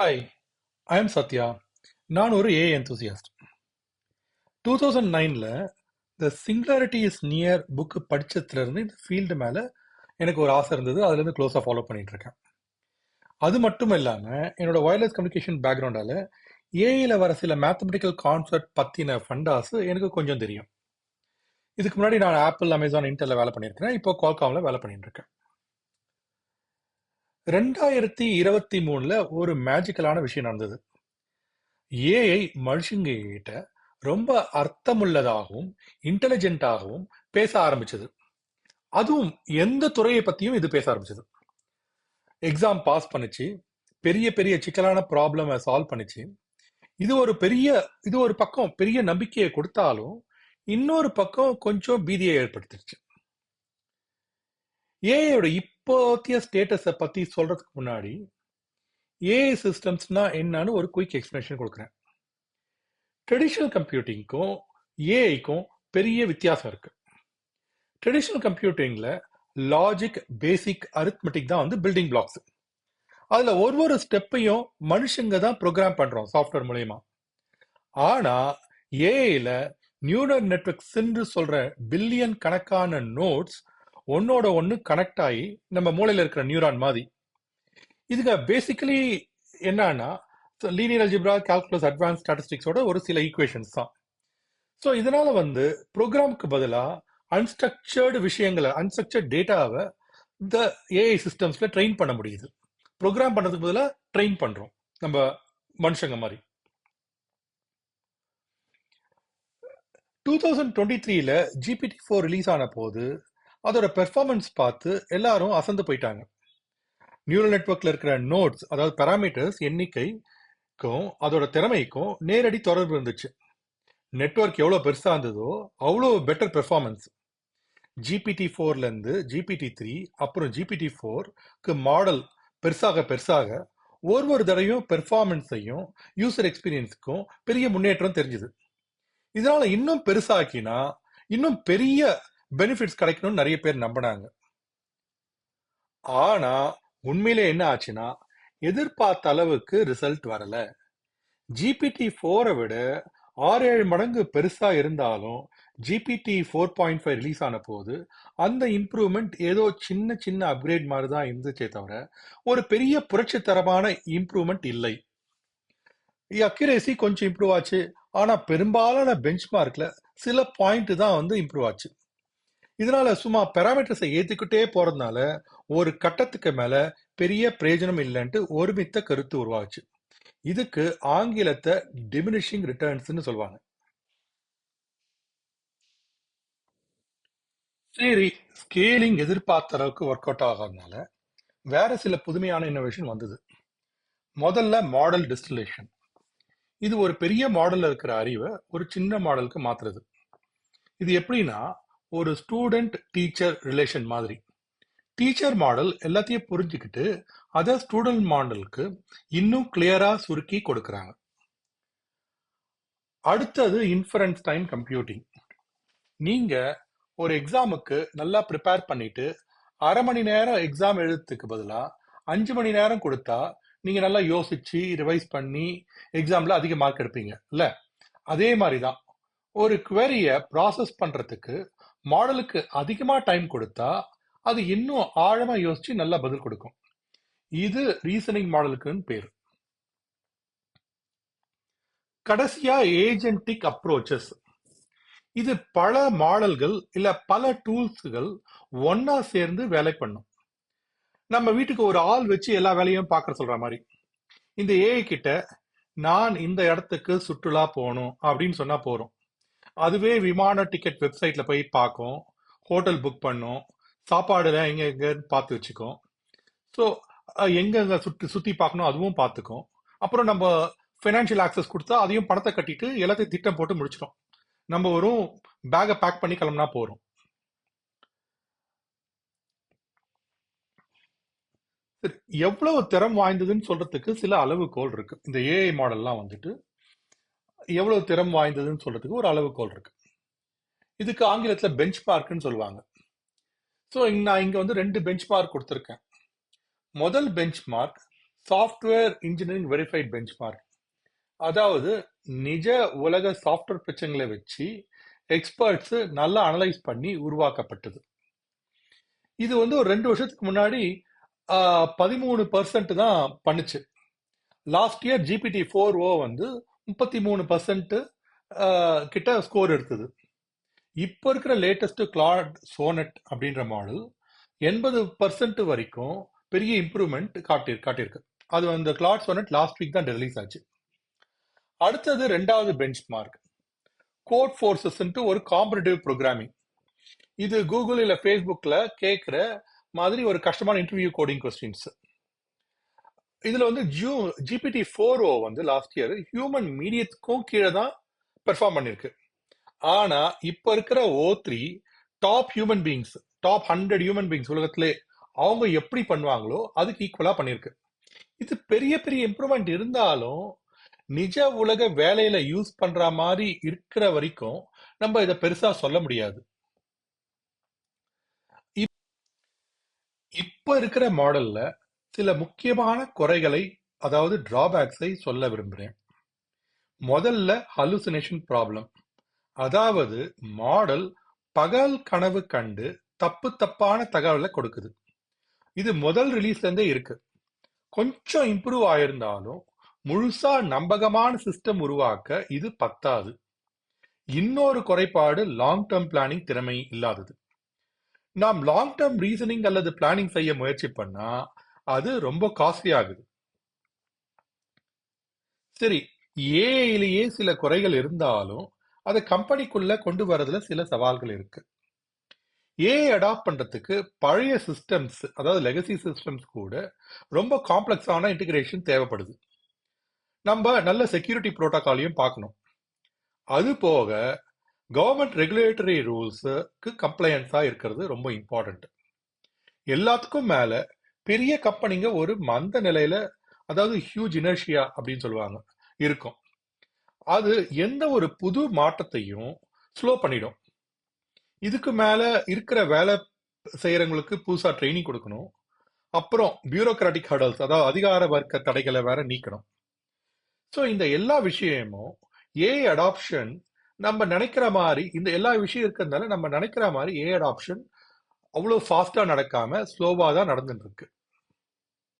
Hi I am Sathya நான் ஒரு ஏ enthusiast two thousand நைனில் the singularity is near book படிச்சதுலேருந்து இந்த ஃபீல்டு மேலே எனக்கு ஒரு ஆசை இருந்தது. அதுலேருந்து க்ளோஸாக ஃபாலோ பண்ணிட்டு இருக்கேன். அது மட்டும் இல்லாமல் என்னோட வயர்லெஸ் கம்யூனிகேஷன் பேக்ரவுண்டால் ஏஐயில் வர சில மேத்தமெட்டிக்கல் கான்செப்ட் பற்றின ஃபண்டாஸ் எனக்கு கொஞ்சம் தெரியும். இதுக்கு முன்னாடி நான் ஆப்பிள் அமேசான் இன்டரில் வேலை பண்ணியிருக்கிறேன். இப்போ கால்காமில் வேலை பண்ணிட்டு இருக்கேன். ரெண்டாயிரத்தி இருபத்தி மூணுல ஒரு மேஜிக்கலான விஷயம் நடந்தது. ஏஐ மனுஷங்க கிட்ட ரொம்ப அர்த்தமுள்ளதாகவும் இன்டெலிஜென்ட்டாகவும் பேச ஆரம்பிச்சது. அதுவும் எந்த துறையை பத்தியும் இது பேச ஆரம்பிச்சது. எக்ஸாம் பாஸ் பண்ணுச்சு. பெரிய பெரிய சிக்கலான ப்ராப்ளமை சால்வ் பண்ணுச்சு. இது ஒரு பெரிய இது ஒரு பக்கம் பெரிய நம்பிக்கையை கொடுத்தாலும் இன்னொரு பக்கம் கொஞ்சம் பீதியை ஏற்படுத்திடுச்சு. ஏஐயோட இப்போத்திய ஸ்டேட்டஸை பற்றி சொல்கிறதுக்கு முன்னாடி ஏஐ சிஸ்டம்ஸ்னா என்னன்னு ஒரு குயிக் எக்ஸ்பிளேஷன் கொடுக்குறேன். ட்ரெடிஷ்னல் கம்ப்யூட்டிங்க்கும் ஏஐக்கும் பெரிய வித்தியாசம் இருக்கு. ட்ரெடிஷ்னல் கம்ப்யூட்டிங்கில் லாஜிக் பேசிக் அரித்மெட்டிக் தான் வந்து பில்டிங் பிளாக்ஸ் அதில் ஒரு ஒரு ஸ்டெப்பையும் மனுஷங்க தான் ப்ரோக்ராம் பண்ணுறோம் சாஃப்ட்வேர் மூலயமா. ஆனால் ஏஐயில் நியூரல் நெட்ஒர்க்ஸ் சொல்ற பில்லியன் கணக்கான நோட்ஸ் ஒன்னோட ஒன்னு கனெக்ட் ஆகி நம்ம மூளையில இருக்கிற நியூரான் மாதிரி. இதுங்க பேசிக்கலி என்னன்னா லீனியர் அல்ஜிப்ரா கால்குலஸ் அட்வான்ஸ் ஸ்டாட்டிஸ்டிக்ஸோட ஒரு சில ஈக்குவேஷன்ஸ் தான். ஸோ இதனால வந்து ப்ரோக்ராமுக்கு பதிலாக அன்ஸ்ட்ரக்சர்டு விஷயங்களை அன்ஸ்ட்ரக்சர்ட் டேட்டாவை இந்த ஏஐ சிஸ்டம்ஸ்ல ட்ரெயின் பண்ண முடியுது. ப்ரோக்ராம் பண்ணதுக்கு பதிலாக ட்ரெயின் பண்ணுறோம் நம்ம மனுஷங்க மாதிரி. டூ தௌசண்ட் டுவெண்ட்டி த்ரீல ஜிபிடி ஃபோர் ரிலீஸ் ஆன போது அதோட பெர்ஃபார்மன்ஸ் பார்த்து எல்லாரும் அசந்து போயிட்டாங்க. நியூரல் நெட்ஒர்க்கில் இருக்கிற நோட்ஸ் அதாவது பேராமீட்டர்ஸ் எண்ணிக்கைக்கும் அதோட திறமைக்கும் நேரடி தொடர்பு இருந்துச்சு. நெட்ஒர்க் எவ்வளோ பெருசாக இருந்ததோ அவ்வளோ பெட்டர் பெர்ஃபார்மன்ஸ் ஜிபிடி ஃபோர்லேருந்து ஜிபிடி த்ரீ அப்புறம் ஜிபிடி ஃபோர்க்கு மாடல் பெருசாக பெருசாக ஒரு ஒரு தடவையும் பெர்ஃபார்மன்ஸையும் யூசர் எக்ஸ்பீரியன்ஸுக்கும் பெரிய முன்னேற்றம் தெரிஞ்சுது. இதனால் இன்னும் பெருசாக்கினா இன்னும் பெரிய பெனிஃபிட்ஸ் கிடைக்கணும்னு நிறைய பேர் நம்பினாங்க. ஆனா உண்மையிலே என்ன ஆச்சுன்னா எதிர்பார்த்த அளவுக்கு ரிசல்ட் வரல. ஜிபிடி ஃபோரை விட ஆறு ஏழு மடங்கு பெருசா இருந்தாலும் GPT four point five release ஆன போது அந்த இம்ப்ரூவ்மெண்ட் ஏதோ சின்ன சின்ன அப்கிரேட் மாதிரி தான் இருந்துச்சே தவிர ஒரு பெரிய புரட்சித்தரமான இம்ப்ரூவ்மெண்ட் இல்லை. அக்யூரேசி கொஞ்சம் இம்ப்ரூவ் ஆச்சு. ஆனா பெரும்பாலான பெஞ்ச் மார்க்ல சில பாயிண்ட் தான் வந்து இம்ப்ரூவ் ஆச்சு. இதனால சும்மா பெராமீட்டர்ஸை ஏத்திக்கிட்டே போறதுனால ஒரு கட்டத்துக்கு மேல பெரிய பிரயோஜனம் இல்லைன்ட்டு ஒருமித்த கருத்து உருவாச்சு. இதுக்கு ஆங்கிலத்தை டிமினிஷிங் ரிட்டர்ன்ஸ்னு சொல்லுவாங்க. சரி ஸ்கேலிங் எதிர்பார்த்த அளவுக்கு ஒர்க் அவுட் ஆகாதனால வேற சில புதுமையான இன்னோவேஷன் வந்தது. முதல்ல மாடல் டிஸ்டிலேஷன் இது ஒரு பெரிய மாடலில் இருக்கிற அறிவை ஒரு சின்ன மாடலுக்கு மாத்துறது. இது எப்படின்னா ஒரு ஸ்டூடெண்ட் டீச்சர் ரிலேஷன் மாதிரி. டீச்சர் மாடல் எல்லாத்தையும் புரிஞ்சுக்கிட்டு அதை ஸ்டூடெண்ட் மாடலுக்கு இன்னும் கிளியரா சுருக்கி கொடுக்குறாங்க. அடுத்தது இன்ஃபரன்ஸ் டைம் கம்ப்யூட்டிங் நீங்க ஒரு எக்ஸாமுக்கு நல்லா ப்ரிப்பேர் பண்ணிட்டு அரை மணி நேரம் எக்ஸாம் எழுதுறதுக்கு பதிலாக அஞ்சு மணி நேரம் கொடுத்தா நீங்க நல்லா யோசிச்சு ரிவைஸ் பண்ணி எக்ஸாம்ல அதிக மார்க் எடுப்பீங்க இல்ல? அதே மாதிரி தான் ஒரு குவரியை ப்ராசஸ் பண்றதுக்கு மாடலுக்கு அதிகமாக டைம் கொடுத்தா அது இன்னும் ஆழமாக யோசிச்சு நல்லா பதில் கொடுக்கும். இது ரீசனிங் மாடலுக்குன்னு பேர். கடைசியா ஏஜென்டிக் அப்ரோச்சஸ் இது பல மாடல்கள் இல்ல பல டூல்ஸ்கள் ஒன்னா சேர்ந்து வேலை பண்ணும். நம்ம வீட்டுக்கு ஒரு ஆள் வச்சு எல்லா வேலையும் பார்க்க சொல்ற மாதிரி. இந்த ஏஐ கிட்ட நான் இந்த இடத்துக்கு சுற்றுலா போகணும் அப்படின்னு சொன்னா போறோம் அதுவே விமான டிக்கெட் வெப்சைட்ல போய் பார்க்கும் ஹோட்டல் புக் பண்ணும் சாப்பாடுலாம் எங்க எங்கன்னு பார்த்து வச்சுக்கும். ஸோ எங்கெங்க சுற்றி சுற்றி பார்க்கணும் அதுவும் பார்த்துக்கும். அப்புறம் நம்ம ஃபினான்ஷியல் ஆக்சஸ் கொடுத்தா அதையும் பணத்தை கட்டிட்டு எல்லாத்தையும் திட்டம் போட்டு முடிச்சிடும். நம்ம வரும் பேக்கை பேக் பண்ணி கிளம்புனா போகிறோம் சரி, எவ்வளவு திறம் வாய்ந்ததுன்னு சொல்றதுக்கு சில அளவுகோல் இருக்கு. இந்த ஏஐ மாடல்லாம் வந்துட்டு எவ்வளவு திறம் வாய்ந்ததுன்னு சொல்றதுக்கு ஒரு அளவுகோல் இருக்கு. இதுக்கு ஆங்கிலத்தில் பெஞ்ச் பார்க்குன்னு சொல்லுவாங்க. ஸோ நான் இங்கே வந்து ரெண்டு பெஞ்ச் மார்க் கொடுத்துருக்கேன். முதல் benchmark software engineering verified benchmark அதாவது நிஜ உலக சாஃப்ட்வேர் பிரச்சனைகளை வச்சு எக்ஸ்பர்ட்ஸு நல்லா அனலைஸ் பண்ணி உருவாக்கப்பட்டது. இது வந்து ஒரு ரெண்டு வருஷத்துக்கு முன்னாடி பதிமூணு பர்சன்ட் தான் பண்ணுச்சு. Last year GPT four o வந்து முப்பத்தி மூணு பர்சன்ட் கிட்ட ஸ்கோர் எடுத்தது. இப்போ இருக்கிற லேட்டஸ்ட் கிளாட் சோனட் அப்படின்ற மாடல் எண்பது பர்சன்ட் வரைக்கும் பெரிய இம்ப்ரூவ்மெண்ட் காட்டி காட்டியிருக்கு. அது அந்த கிளாட் சோனட் லாஸ்ட் வீக் தான் ரிலீஸ் ஆச்சு. அடுத்தது ரெண்டாவது பெஞ்ச் மார்க் கோட் ஃபோர்ஸஸ்ன்ட்டு ஒரு காம்படிட்டிவ் ப்ரோக்ராமிங் இது கூகுள் இல்லை ஃபேஸ்புக்கில் கேட்குற மாதிரி ஒரு கஷ்டமான இன்டர்வியூ கோடிங் கொஸ்டின்ஸ் இதுல வந்து ஜூ ஜிபிடி ஃபோர் ஓ வந்து லாஸ்ட் இயர் ஹியூமன் மீடியத்துக்கும் கீழே தான் பெர்ஃபார்ம் பண்ணிருக்கு. ஆனா இப்ப இருக்கிற o three top human beings top hundred human beings உலகத்திலே அவங்க எப்படி பண்ணுவாங்களோ அதுக்கு ஈக்குவலா பண்ணிருக்கு. இது பெரிய பெரிய இம்ப்ரூவ்மெண்ட் இருந்தாலும் நிஜ உலக வேலையில யூஸ் பண்ற மாதிரி இருக்கிற வரைக்கும் நம்ம இதை பெருசா சொல்ல முடியாது. இப்ப இருக்கிற மாடல்ல சில முக்கியமான குறைகளை அதாவது டிராபேக்ஸை சொல்ல விரும்புகிறேன் முதல்ல ஹலுசினேஷன் ப்ராப்ளம் அதாவது மாடல் பகல் கனவு கண்டு தப்பு தப்பான தகவலை கொடுக்குது. இது முதல் ரிலீஸ்லேருந்தே இருக்கு. கொஞ்சம் இம்ப்ரூவ் ஆயிருந்தாலும் முழுசா நம்பகமான சிஸ்டம் உருவாக்க இது பத்தாது. இன்னொரு குறைபாடு லாங் டேர்ம் பிளானிங் திறமை இல்லாதது. நாம் லாங் டேர்ம் ரீசனிங் அல்லது பிளானிங் செய்ய முயற்சி பண்ணா அது ரொம்ப காஸ்ட்லி ஆகுது. சரி ஏஐலேயே சில குறைகள் இருந்தாலும் அதை கம்பெனிக்குள்ள கொண்டு வரதுல சில சவால்கள் இருக்கு. ஏஐ அடாப்ட் பண்றதுக்கு பழைய சிஸ்டம்ஸ் அதாவது லெகசி சிஸ்டம்ஸ் கூட ரொம்ப காம்ப்ளெக்ஸான இன்டிகிரேஷன் தேவைப்படுது. நம்ம நல்ல செக்யூரிட்டி புரோட்டோகாலையும் பார்க்கணும். அது போக கவர்மெண்ட் ரெகுலேட்டரி ரூல்ஸுக்கு கம்ப்ளையன்ஸாக இருக்கிறது ரொம்ப இம்பார்ட்டன்ட் எல்லாத்துக்கும் மேலே பெரிய கம்பெனிங்க ஒரு மந்த நிலையில அதாவது ஹியூஜ் இனர்ஷியா அப்படின்னு சொல்லுவாங்க இருக்கும். அது எந்த ஒரு புது மாற்றத்தையும் ஸ்லோ பண்ணிடும். இதுக்கு மேல இருக்கிற வேலை செய்யறவங்களுக்கு புதுசா ட்ரைனிங் கொடுக்கணும். அப்புறம் பியூரோக்ராட்டிக் ஹடல்ஸ் அதாவது அதிகார வர்க்க தடைகளை வேற நீக்கணும். ஸோ இந்த எல்லா விஷயமும் ஏ அடாப்ஷன் நம்ம நினைக்கிற மாதிரி இந்த எல்லா விஷயம் இருக்கிறதுனால நம்ம நினைக்கிற மாதிரி ஏ அடாப்ஷன் அவ்வளோ ஃபாஸ்ட்டாக நடக்காமல் ஸ்லோவாக தான் நடந்துட்டு இருக்கு.